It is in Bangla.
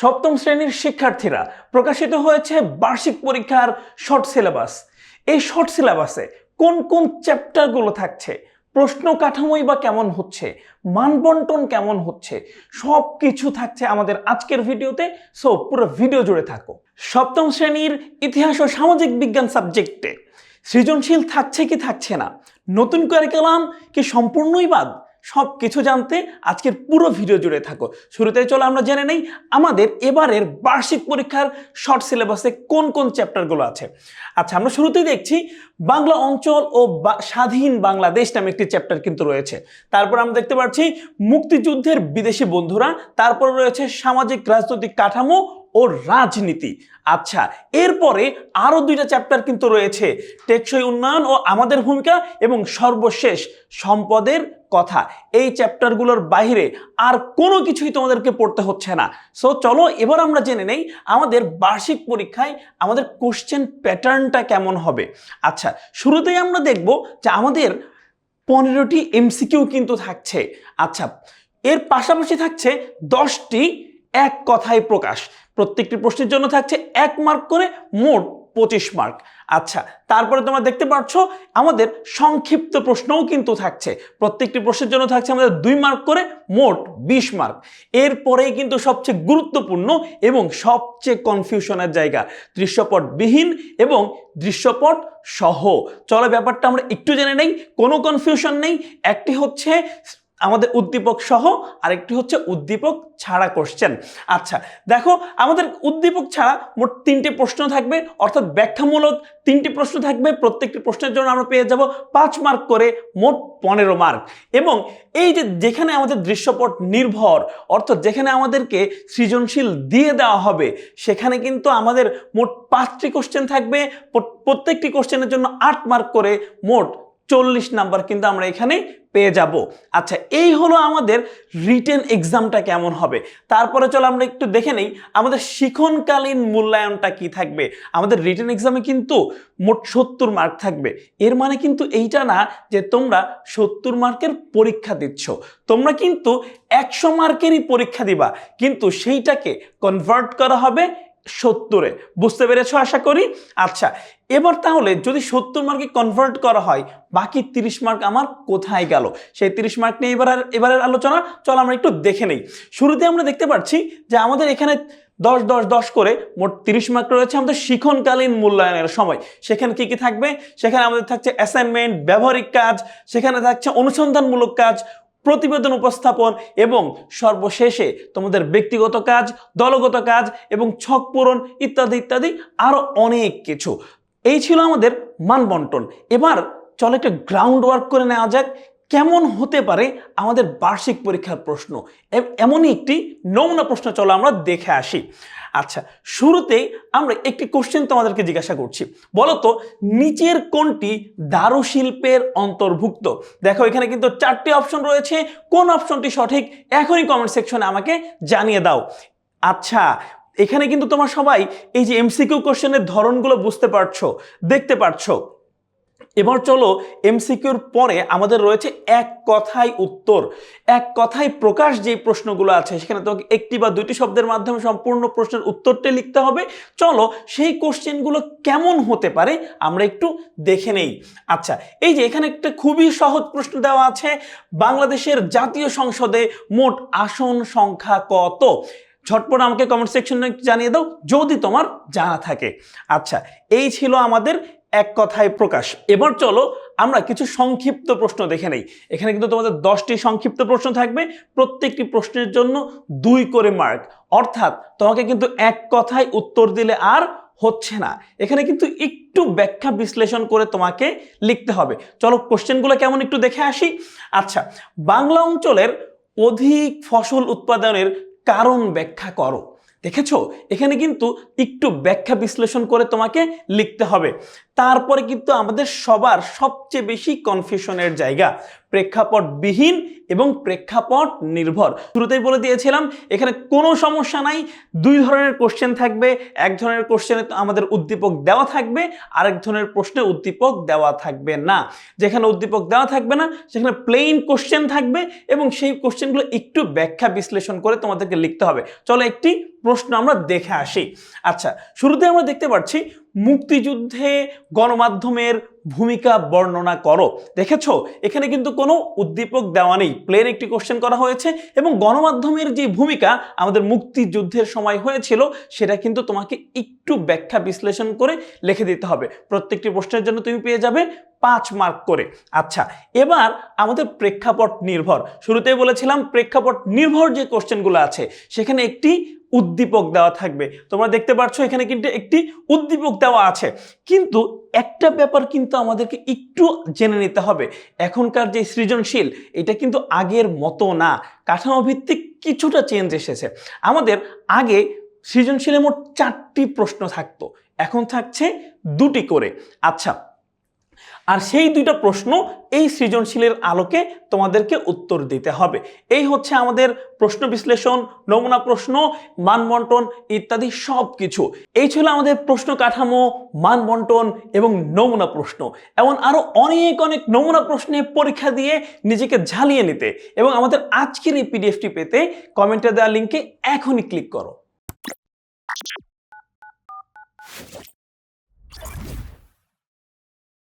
সপ্তম শ্রেণির শিক্ষার্থীরা প্রকাশিত হয়েছে বার্ষিক পরীক্ষার শর্ট সিলেবাস। এই শর্ট সিলেবাসে কোন কোন চ্যাপ্টারগুলো থাকছে, প্রশ্ন কাঠামোই বা কেমন হচ্ছে, মানবন্টন কেমন হচ্ছে সব কিছু থাকছে আমাদের আজকের ভিডিওতে। সো পুরো ভিডিও জুড়ে থাকো। সপ্তম শ্রেণির ইতিহাস ও সামাজিক বিজ্ঞান সাবজেক্টে সৃজনশীল থাকছে কি থাকছে না, নতুন কারিকুলাম কি সম্পূর্ণই বাদ? সব কিছু জানতে আজকের পুরো ভিডিও জুড়ে থাকো। শুরুতে চলো, আমরা জেনে নেই আমাদের এবারের বার্ষিক পরীক্ষার শর্ট সিলেবাসে কোন কোন চ্যাপ্টারগুলো আছে। আচ্ছা আমরা শুরুতেই দেখছি, বাংলা অঞ্চল ও স্বাধীন বাংলাদেশ নামে একটি চ্যাপ্টার কিন্তু রয়েছে। তারপর আমরা দেখতে পাচ্ছি, মুক্তিযুদ্ধের বিদেশি বন্ধুরা, তারপর রয়েছে সামাজিক রাজনৈতিক কাঠামো ও রাজনীতি। আচ্ছা এরপরে আরও দুইটা চ্যাপ্টার কিন্তু রয়েছে, টেকসই উন্নয়ন ও আমাদের ভূমিকা এবং সর্বশেষ সম্পদের কথা। এই চ্যাপ্টারগুলোর বাইরে আর কোনো কিছুই তোমাদেরকে পড়তে হচ্ছে না। সো চলো এবার আমরা জেনে নেই আমাদের বার্ষিক পরীক্ষায় আমাদের কোশ্চেন প্যাটার্নটা কেমন হবে। আচ্ছা শুরুতেই আমরা দেখব যে আমাদের পনেরোটি এমসিকিউ কিন্তু থাকছে। আচ্ছা এর পাশাপাশি থাকছে দশটি এক কথায় প্রকাশ। প্রত্যেকটি প্রশ্নের জন্য থাকছে এক মার্ক করে মোট পঁচিশ মার্ক আচ্ছা তারপরে তোমরা দেখতে পাচ্ছ, আমাদের সংক্ষিপ্ত প্রশ্নও কিন্তু থাকছে। প্রত্যেকটি প্রশ্নের জন্য থাকছে আমাদের দুই মার্ক করে, মোট বিশ মার্ক এরপরেই কিন্তু সবচেয়ে গুরুত্বপূর্ণ এবং সবচেয়ে কনফিউশনের জায়গা, দৃশ্যপটবিহীন এবং দৃশ্যপট সহ চলো ব্যাপারটা আমরা একটু জেনে নেই, কোনো কনফিউশন নেই। একটি হচ্ছে আমাদের উদ্দীপক সহ আরেকটি হচ্ছে উদ্দীপক ছাড়া কোশ্চেন আচ্ছা দেখো, আমাদের উদ্দীপক ছাড়া মোট তিনটি প্রশ্ন থাকবে, অর্থাৎ ব্যাখ্যামূলক তিনটি প্রশ্ন থাকবে, প্রত্যেকটি প্রশ্নের জন্য আমরা পেয়ে যাব পাঁচ মার্ক করে মোট পনেরো মার্ক এবং এই যে যেখানে আমাদের দৃশ্যপট নির্ভর, অর্থাৎ যেখানে আমাদেরকে সৃজনশীল দিয়ে দেওয়া হবে, সেখানে কিন্তু আমাদের মোট পাঁচটি কোশ্চেন থাকবে, প্রত্যেকটি কোশ্চেনের জন্য আট মার্ক করে মোট চল্লিশ নাম্বার কিন্তু আমরা এখানে পেয়ে যাব। আচ্ছা এই হলো আমাদের রিটেন এক্সামটা কেমন হবে? তারপরে চলো আমরা একটু দেখে নেই, আমাদের শিখনকালীন মূল্যায়নটা কি থাকবে? আমাদের রিটেন এক্সামে কিন্তু মোট সত্তর মার্ক থাকবে। এর মানে কিন্তু এইটা না যে তোমরা সত্তর মার্কের পরীক্ষা দিচ্ছ। তোমরা কিন্তু একশো মার্কেরই পরীক্ষা দিবা, কিন্তু সেইটাকে কনভার্ট করা হবে সত্তরে। বুঝতে পেরেছ? আশা করি? আচ্ছা এবার তাহলে যদি সত্তর মার্কে কনভার্ট করা হয়, বাকি তিরিশ মার্ক আমার কোথায় গেল? সেই তিরিশ মার্ক নিয়ে এবার এবারের আলোচনা, চল আমরা একটু দেখে নেই। শুরুতে আমরা দেখতে পাচ্ছি যে আমাদের এখানে দশ দশ দশ করে মোট তিরিশ মার্ক রয়েছে আমাদের শিখনকালীন মূল্যায়নের সময়। সেখানে কি কি থাকবে? সেখানে আমাদের থাকছে অ্যাসাইনমেন্ট ব্যবহারিক কাজ, সেখানে থাকছে অনুসন্ধানমূলক কাজ প্রতিবেদন উপস্থাপন এবং সর্বশেষে তোমাদের ব্যক্তিগত কাজ, দলগত কাজ এবং ছক পূরণ ইত্যাদি ইত্যাদি আরও অনেক কিছু। এই ছিল আমাদের মানবন্টন। এবার চলো একটা গ্রাউন্ড ওয়ার্ক করে নেওয়া যাক। কেমন হতে পারে আমাদের বার্ষিক পরীক্ষার প্রশ্ন? এমনই একটি নমুনা প্রশ্ন চলো আমরা দেখে আসি। আচ্ছা শুরুতেই আমরা একটি কোশ্চেন তোমাদেরকে জিজ্ঞাসা করছি। বলতো, নিচের কোনটি দারুশিল্পের অন্তর্ভুক্ত? দেখো, এখানে কিন্তু চারটি অপশন রয়েছে। কোন অপশনটি সঠিক? এখনই কমেন্ট সেকশনে আমাকে জানিয়ে দাও। আচ্ছা এখানে কিন্তু তোমার সবাই এই যে এমসিকিউ কোশ্চেনের ধরনগুলো বুঝতে পারছ, দেখতে পারছ। এবার চলো এমসিকিউর পরে আমাদের রয়েছে এক কথায় উত্তর। এক কথায় প্রকাশ যে প্রশ্নগুলো আছে, সেখানে তোমাকে একটি বা দুটি শব্দের মাধ্যমে সম্পূর্ণ প্রশ্নের উত্তরটি লিখতে হবে। চলো সেই কোশ্চেনগুলো কেমন হতে পারে আমরা একটু দেখে নেই। আচ্ছা এই যে এখানে একটা খুবই সহজ প্রশ্ন দেওয়া আছে, বাংলাদেশের জাতীয় সংসদে মোট আসন সংখ্যা কত? ঝটপট আমাকে কমেন্ট সেকশনে জানিয়ে দাও, যদি তোমার জানা থাকে। আচ্ছা এই ছিল আমাদের এক কথায় প্রকাশ। এবার চলো আমরা কিছু সংক্ষিপ্ত প্রশ্ন দেখে নেই। এখানে কিন্তু তোমাদের দশটি সংক্ষিপ্ত প্রশ্ন থাকবে। প্রত্যেকটি প্রশ্নের জন্য দুই করে মার্ক। অর্থাৎ তোমাকে কিন্তু এক কথায় উত্তর দিলে আর হচ্ছে না। এখানে কিন্তু একটু ব্যাখ্যা বিশ্লেষণ করে তোমাকে লিখতে হবে। চলো কোশ্চেনগুলো কেমন একটু দেখে আসি। আচ্ছা বাংলা অঞ্চলের অধিক ফসল উৎপাদনের কারণ ব্যাখ্যা করো। দেখেছ? এখানে কিন্তু একটু ব্যাখ্যা বিশ্লেষণ করে তোমাকে লিখতে হবে। তারপরে কিন্তু আমাদের সবার সবচেয়ে বেশি কনফিউশনের জায়গা। প্রেক্ষাপটবিহীন এবং প্রেক্ষাপট নির্ভর শুরুতেই বলে দিয়েছিলাম, এখানে কোনো সমস্যা নাই, দুই ধরনের কোশ্চেন থাকবে। এক ধরনের কোশ্চেনে আমাদের উদ্দীপক দেওয়া থাকবে, আরেক ধরনের প্রশ্নে উদ্দীপক দেওয়া থাকবে না। যেখানে উদ্দীপক দেওয়া থাকবে না, সেখানে প্লেন কোশ্চেন থাকবে এবং সেই কোশ্চেনগুলো একটু ব্যাখ্যা বিশ্লেষণ করে তোমাদেরকে লিখতে হবে। চলো একটি প্রশ্ন আমরা দেখে আসি। আচ্ছা শুরুতে আমরা দেখতে পাচ্ছি মুক্তিযুদ্ধে গণমাধ্যমের ভূমিকা বর্ণনা করো। দেখেছ? এখানে কিন্তু কোনো উদ্দীপক দেওয়া নেই। প্লেন একটি কোশ্চেন করা হয়েছে এবং গণমাধ্যমের যে ভূমিকা আমাদের মুক্তিযুদ্ধের সময় হয়েছিল, সেটা কিন্তু তোমাকে একটু ব্যাখ্যা বিশ্লেষণ করে লিখে দিতে হবে। প্রত্যেকটি প্রশ্নের জন্য তুমি পেয়ে যাবে পাঁচ মার্ক করে। আচ্ছা এবার আমাদের প্রেক্ষাপট নির্ভর। শুরুতেই বলেছিলাম প্রেক্ষাপট নির্ভর যে কোশ্চেনগুলো আছে, সেখানে একটি উদ্দীপক দেওয়া থাকবে। তোমরা দেখতে পাচ্ছ এখানে কিন্তু একটি উদ্দীপক দেওয়া আছে। কিন্তু একটা ব্যাপার কিন্তু আমাদেরকে একটু জেনে নিতে হবে। এখনকার যে সৃজনশীল, এটা কিন্তু আগের মতো না। কাঠামো ভিত্তিক কিছুটা চেঞ্জ এসেছে। আমাদের আগে সৃজনশীলে মোট চারটি প্রশ্ন থাকতো। এখন থাকছে দুটি করে। আচ্ছা আর সেই দুইটা প্রশ্ন এই সৃজনশীলের আলোকে তোমাদেরকে উত্তর দিতে হবে। এই হচ্ছে আমাদের প্রশ্ন বিশ্লেষণ, নমুনা প্রশ্ন, মানবন্টন ইত্যাদি সব কিছু এই ছিল আমাদের প্রশ্ন কাঠামো, মানবন্টন এবং নমুনা প্রশ্ন। এমন আরও অনেক অনেক নমুনা প্রশ্নে পরীক্ষা দিয়ে নিজেকে ঝালিয়ে নিতে এবং আমাদের আজকের এই পিডিএফটি পেতে কমেন্টে দেওয়া লিঙ্কে এখনই ক্লিক করো।